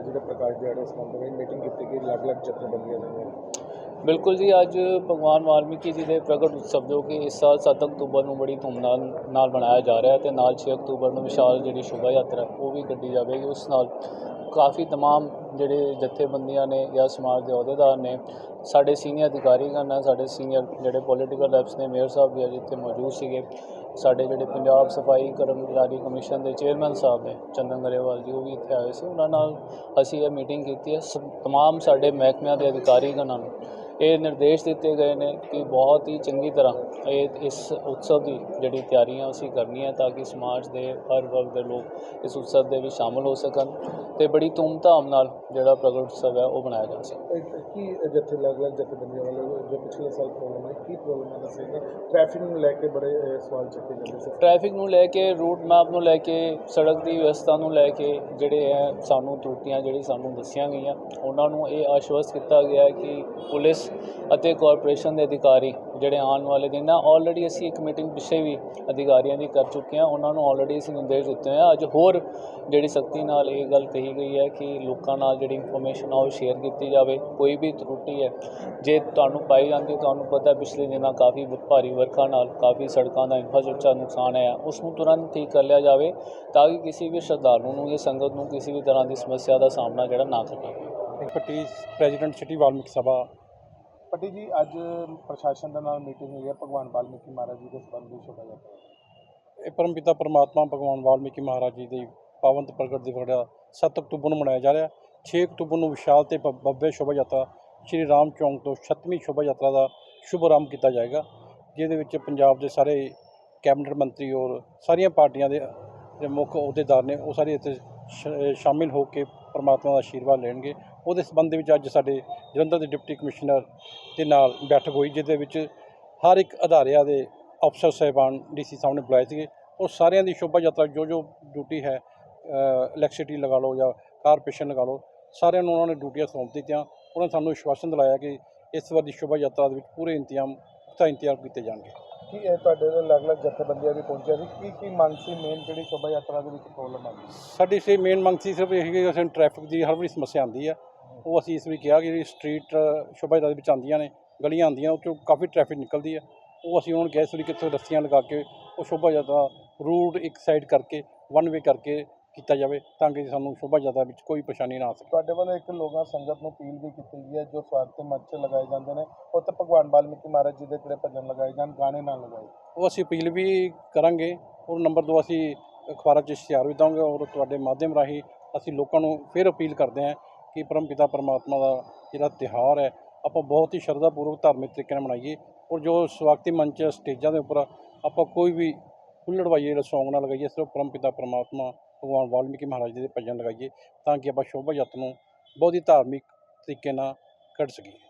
ਜਿਹੜੇ ਪ੍ਰਕਾਸ਼ ਦਿਹਾੜੇ ਸੰਬੰਧ ਵਿੱਚ ਮੀਟਿੰਗ ਕੀਤੀ ਗਈ, ਅਲੱਗ-ਅਲੱਗ ਜਥੇਬੰਦੀਆਂ ਦੀਆਂ ਬਿਲਕੁਲ ਜੀ, ਅੱਜ ਭਗਵਾਨ ਵਾਲਮੀਕੀ ਜੀ ਦੇ ਪ੍ਰਗਟ ਉਤਸਵ ਜੋ ਕਿ ਇਸ ਸਾਲ 7 ਅਕਤੂਬਰ ਨੂੰ ਬੜੀ ਧੂਮਧਾਮ ਨਾਲ ਮਨਾਇਆ ਜਾ ਰਿਹਾ ਹੈ ਤੇ ਨਾਲ 6 ਅਕਤੂਬਰ ਨੂੰ ਵਿਸ਼ਾਲ ਜਿਹੜੀ ਸ਼ੋਭਾ ਯਾਤਰਾ ਉਹ ਵੀ ਕੱਢੀ ਜਾਵੇਗੀ। ਉਸ ਨਾਲ ਕਾਫੀ तमाम ਜਿਹੜੇ ਜਥੇਬੰਦੀਆਂ ਨੇ ਜਾਂ ਸਮਾਜ ਦੇ ਅਹੁਦੇਦਾਰ ਨੇ ਸਾਡੇ ਸੀਨੀਅਰ ਅਧਿਕਾਰੀਗਣ ਨੇ ਸਾਡੇ ਸੀਨੀਅਰ ਜਿਹੜੇ ਪੋਲੀਟੀਕਲ ਰੈਪਸ ਨੇ ਮੇਅਰ ਸਾਹਿਬ ਵੀ ਅੱਜ ਇੱਥੇ ਮੌਜੂਦ ਸੀਗੇ ਸਾਡੇ ਜਿਹੜੇ ਪੰਜਾਬ ਸਫਾਈ ਕਰਮਚਾਰੀ ਕਮਿਸ਼ਨ ਦੇ ਚੇਅਰਮੈਨ ਸਾਹਿਬ ਨੇ ਚੰਦਨ ਗਰੇਵਾਲ ਜੀ ਉਹ ਵੀ ਇੱਥੇ ਆਏ ਸੀ ਉਹਨਾਂ ਨਾਲ ਅਸੀਂ ਇਹ ਮੀਟਿੰਗ ਕੀਤੀ ਹੈ ਸ- ਤਮਾਮ ਸਾਡੇ ਮਹਿਕਮਿਆਂ ਦੇ ਅਧਿਕਾਰੀਗਣਾਂ ਨੂੰ ਇਹ ਨਿਰਦੇਸ਼ ਦਿੱਤੇ ਗਏ ਨੇ ਕਿ ਬਹੁਤ ਹੀ ਚੰਗੀ ਤਰ੍ਹਾਂ ਇਹ ਇਸ ਉਤਸਵ ਦੀ ਜਿਹੜੀ ਤਿਆਰੀਆਂ ਅਸੀਂ ਕਰਨੀਆਂ ਤਾਂ ਕਿ ਸਮਾਜ ਦੇ ਹਰ ਵਰਗ ਦੇ ਲੋਕ ਇਸ ਉਤਸਵ ਦੇ ਵਿੱਚ ਸ਼ਾਮਲ ਹੋ ਸਕਣ ਤੇ ਬੜੀ ਧੂਮਧਾਮ ਨਾਲ ਜਿਹੜਾ ਪ੍ਰਗਟ ਉਤਸਵ ਹੈ ਉਹ ਮਨਾਇਆ ਜਾ ਸਕੇ। ਕੀ ਜਥੇ ਅਲੱਗ-ਅਲੱਗ ਜਥੇਬੰਦੀਆਂ ਵੱਲੋਂ ਜੋ ਪਿਛਲੇ ਸਾਲ ਪ੍ਰੋਬਲਮ ਹੈ ਕੀ ਪ੍ਰੋਬਲਮ ਹੈ ਦੱਸੇਗੇ ਟ੍ਰੈਫਿਕ ਨੂੰ ਲੈ ਕੇ ਬੜੇ ਸਵਾਲ ਚੱਕੇ ਜਾਂਦੇ ਸੀ। ਟ੍ਰੈਫਿਕ ਨੂੰ ਲੈ ਕੇ ਰੂਟ ਮੈਪ ਨੂੰ ਲੈ ਕੇ ਸੜਕ ਦੀ ਵਿਵਸਥਾ ਨੂੰ ਲੈ ਕੇ ਜਿਹੜੇ ਹੈ ਸਾਨੂੰ ਤਰੁੱਟੀਆਂ ਜਿਹੜੀ ਸਾਨੂੰ ਦੱਸੀਆਂ ਗਈਆਂ ਉਹਨਾਂ ਨੂੰ ਇਹ ਆਸ਼ਵਸਤ ਕੀਤਾ ਗਿਆ ਕਿ ਪੁਲਿਸ ਅਤੇ ਕਾਰਪੋਰੇਸ਼ਨ ਦੇ ਅਧਿਕਾਰੀ ਜਿਹੜੇ ਆਉਣ ਵਾਲੇ ਦਿਨ ਨਾ ਆਲਰੇਡੀ ਅਸੀਂ ਇੱਕ ਮੀਟਿੰਗ ਪਿੱਛੇ ਵੀ ਅਧਿਕਾਰੀਆਂ ਦੀ ਕਰ ਚੁੱਕੇ ਹਾਂ। ਉਹਨਾਂ ਨੂੰ ਆਲਰੇਡੀ ਅਸੀਂ ਨਿਰਦੇਸ਼ ਦਿੱਤੇ ਹੋਏ ਆ। ਅੱਜ ਹੋਰ ਜਿਹੜੀ ਸਖਤੀ ਨਾਲ ਇਹ ਗੱਲ ਕਹੀ ਗਈ ਹੈ ਕਿ ਲੋਕਾਂ ਨਾਲ ਜਿਹੜੀ ਇਨਫੋਰਮੇਸ਼ਨ ਆ, ਉਹ ਸ਼ੇਅਰ ਕੀਤੀ ਜਾਵੇ। ਕੋਈ ਵੀ ਤਰੁੱਟੀ ਹੈ, ਜੇ ਤੁਹਾਨੂੰ ਪਾਈ ਜਾਂਦੀ ਤੁਹਾਨੂੰ ਪਤਾ ਪਿਛਲੇ ਦਿਨਾਂ ਕਾਫੀ ਭਾਰੀ ਵਰਖਾ ਨਾਲ ਕਾਫੀ ਸੜਕਾਂ ਦਾ ਇਨਫਰਾਸਟ੍ਰਕਚਰ ਨੁਕਸਾਨ ਹੈ ਉਸ ਨੂੰ ਤੁਰੰਤ ਠੀਕ ਕਰ ਲਿਆ ਜਾਵੇ ਤਾਂ ਕਿ ਕਿਸੇ ਵੀ ਸ਼ਰਧਾਲੂ ਨੂੰ ਜਾਂ ਸੰਗਤ ਨੂੰ ਕਿਸੇ ਵੀ ਤਰ੍ਹਾਂ ਦੀ ਸਮੱਸਿਆ ਦਾ ਸਾਹਮਣਾ ਜਿਹੜਾ ਨਾ ਕਰਨਾ ਪਵੇ। ਪੱਟੀ ਪ੍ਰੈਜ਼ੀਡੈਂਟ ਸਿਟੀ ਵਾਲਮੀਕ ਸਭਾ ਪੱਟੀ ਜੀ, ਅੱਜ ਪ੍ਰਸ਼ਾਸਨ ਦੇ ਨਾਲ ਮੀਟਿੰਗ ਹੋਈ ਹੈ ਭਗਵਾਨ ਵਾਲਮੀਕੀ ਮਹਾਰਾਜ ਜੀ ਦੇ ਸੰਬੰਧ ਵਿੱਚ ਸ਼ੋਭਾ ਯਾਤਰਾ ਇਹ ਪਰਮਪਿਤਾ ਪਰਮਾਤਮਾ ਭਗਵਾਨ ਵਾਲਮੀਕੀ ਮਹਾਰਾਜ ਜੀ ਦੀ ਪਾਵਨ ਤੇ ਪ੍ਰਗਟ ਦਿਵਸ ਜਿਹੜਾ 7 ਅਕਤੂਬਰ ਨੂੰ ਮਨਾਇਆ ਜਾ ਰਿਹਾ 6 ਅਕਤੂਬਰ ਨੂੰ ਵਿਸ਼ਾਲ ਤੇ ਬੱਬੇ ਸ਼ੋਭਾ ਯਾਤਰਾ, ਸ਼੍ਰੀ ਰਾਮ ਚੌਂਕ ਤੋਂ 7ਵੀਂ ਸ਼ੋਭਾ ਯਾਤਰਾ ਦਾ ਸ਼ੁਭ ਆਰੰਭ ਕੀਤਾ ਜਾਏਗਾ, ਜਿਹਦੇ ਵਿੱਚ ਪੰਜਾਬ ਦੇ ਸਾਰੇ ਕੈਬਨਿਟ ਮੰਤਰੀ ਔਰ ਸਾਰੀਆਂ ਪਾਰਟੀਆਂ ਦੇ ਮੁੱਖ ਅਹੁਦੇਦਾਰ ਨੇ ਉਹ ਸਾਰੇ ਇੱਥੇ ਸ਼- ਸ਼ਾਮਿਲ ਹੋ ਕੇ ਪਰਮਾਤਮਾ ਦਾ ਆਸ਼ੀਰਵਾਦ ਲੈਣਗੇ। ਉਹਦੇ ਸੰਬੰਧ ਵਿੱਚ ਅੱਜ ਸਾਡੇ ਜਲੰਧਰ ਦੇ ਡਿਪਟੀ ਕਮਿਸ਼ਨਰ ਦੇ ਨਾਲ ਬੈਠਕ ਹੋਈ, ਜਿਹਦੇ ਵਿੱਚ ਹਰ ਇੱਕ ਅਧਾਰਿਆ ਦੇ ਅਫਸਰ ਸਾਹਿਬਾਨ ਡੀਸੀ ਸਾਹਮਣੇ ਬੁਲਾਏ ਸੀਗੇ। ਉਹ ਸਾਰਿਆਂ ਦੀ ਸ਼ੋਭਾ ਯਾਤਰਾ ਜੋ ਜੋ ਡਿਊਟੀ ਹੈ ਇਲੈਕਟ੍ਰਿਸਿਟੀ ਲਗਾ ਲਓ ਜਾਂ ਕਾਰਪੋਰੇਸ਼ਨ ਲਗਾ ਲਓ, ਸਾਰਿਆਂ ਨੂੰ ਉਹਨਾਂ ਨੇ ਡਿਊਟੀਆਂ ਸੌਂਪ ਦਿੱਤੀਆਂ। ਉਹਨਾਂ ਨੇ ਸਾਨੂੰ ਵਿਸ਼ਵਾਸਨ ਦਿਲਾਇਆ ਕਿ ਇਸ ਵਾਰ ਦੀ ਸ਼ੋਭਾ ਯਾਤਰਾ ਦੇ ਵਿੱਚ ਪੂਰੇ ਇੰਤਜ਼ਾਮ, ਪੁਖਤਾ ਇੰਤਜ਼ਾਮ ਕੀਤੇ ਜਾਣਗੇ। ਕੀ ਇਹ ਤੁਹਾਡੇ ਦੇ ਅਲੱਗ-ਅਲੱਗ ਜਥੇਬੰਦੀਆਂ ਵੀ ਪਹੁੰਚਿਆ ਸੀ? ਕੀ ਕੀ ਮੰਗ ਸੀ? ਮੇਨ ਜਿਹੜੀ ਸ਼ੋਭਾ ਯਾਤਰਾ ਦੇ ਵਿੱਚ ਪ੍ਰੋਬਲਮ ਆ ਸਾਡੀ ਸੇ ਮੇਨ ਮੰਗ ਸੀ ਸਿਰਫ ਇਹ ਕਿ ਅਸੀਂ ਟ੍ਰੈਫਿਕ ਦੀ ਹਰ ਵਾਰੀ ਸਮੱਸਿਆ ਆਉਂਦੀ ਹੈ ਉਹ ਅਸੀਂ ਇਸ ਵੀ ਕਿਹਾ ਕਿ ਜਿਹੜੀ ਸਟਰੀਟ ਸ਼ੋਭਾ ਯਾਤਰਾ ਦੇ ਵਿੱਚ ਆਉਂਦੀਆਂ ਨੇ, ਗਲੀਆਂ ਆਉਂਦੀਆਂ ਉਹ 'ਚੋਂ ਕਾਫੀ ਟ੍ਰੈਫਿਕ ਨਿਕਲਦੀ ਹੈ ਉਹ ਅਸੀਂ ਹੁਣ ਨੂੰ ਕਿਹਾ ਇਸ ਵਾਰੀ ਕਿੱਥੇ ਰੱਸੀਆਂ ਲਗਾ ਕੇ ਉਹ ਸ਼ੋਭਾ ਯਾਤਰਾ ਰੂਟ ਇੱਕ ਸਾਈਡ ਕਰਕੇ ਵਨ ਵੇ ਕਰਕੇ ਕੀਤਾ ਜਾਵੇ ਤਾਂ ਕਿ ਸਾਨੂੰ ਸ਼ੋਭਾ ਯਾਤਰਾ ਵਿੱਚ ਕੋਈ ਪਰੇਸ਼ਾਨੀ ਨਾ ਆ ਸਕੇ। ਤੁਹਾਡੇ ਵੱਲੋਂ ਇੱਕ ਲੋਕਾਂ ਸੰਗਤ ਨੂੰ ਅਪੀਲ ਵੀ ਕੀਤੀ ਗਈ ਹੈ ਜੋ ਸਵਾਗਤ ਮੰਚ ਲਗਾਏ ਜਾਂਦੇ ਨੇ। ਉੱਥੇ ਭਗਵਾਨ ਵਾਲਮੀਕੀ ਮਹਾਰਾਜ ਜੀ ਦੇ ਕਿਹੜੇ ਭਜਨ ਲਗਾਏ ਜਾਣ ਗਾਣੇ ਨਾ ਲਗਾਏ। ਉਹ ਅਸੀਂ ਅਪੀਲ ਵੀ ਕਰਾਂਗੇ। ਔਰ ਨੰਬਰ 2 ਅਸੀਂ ਅਖਬਾਰਾਂ 'ਚ ਇਸ਼ਤਿਹਾਰ ਵੀ ਦਵਾਂਗੇ ਔਰ ਤੁਹਾਡੇ ਮਾਧਿਅਮ ਰਾਹੀਂ ਅਸੀਂ ਲੋਕਾਂ ਨੂੰ ਫਿਰ ਅਪੀਲ ਕਰਦੇ ਹਾਂ ਕਿ ਪਰਮ ਪਿਤਾ ਪਰਮਾਤਮਾ ਦਾ ਜਿਹੜਾ ਤਿਉਹਾਰ ਹੈ ਆਪਾਂ ਬਹੁਤ ਹੀ ਸ਼ਰਧਾਪੂਰਵਕ ਧਾਰਮਿਕ ਤਰੀਕੇ ਨਾਲ ਮਨਾਈਏ ਔਰ ਜੋ ਸਵਾਗਤੀ ਮੰਚ ਸਟੇਜਾਂ ਦੇ ਉੱਪਰ ਆਪਾਂ ਕੋਈ ਵੀ ਹੁੱਲੜਵਾਈਏ ਜਿਹੜਾ ਸੌਂਗ ਨਾ ਲਗਾਈਏ ਸਿਰਫ ਪਰਮ ਪਿਤਾ ਪਰਮਾਤਮਾ ਭਗਵਾਨ ਵਾਲਮੀਕੀ ਮਹਾਰਾਜ ਜੀ ਦੇ ਭਜਨ ਲਗਾਈਏ ਤਾਂ ਕਿ ਆਪਾਂ ਸ਼ੋਭਾ ਯਾਤਰਾ ਨੂੰ ਬਹੁਤ ਹੀ ਧਾਰਮਿਕ ਤਰੀਕੇ ਨਾਲ ਕੱਢ ਸਕੀਏ।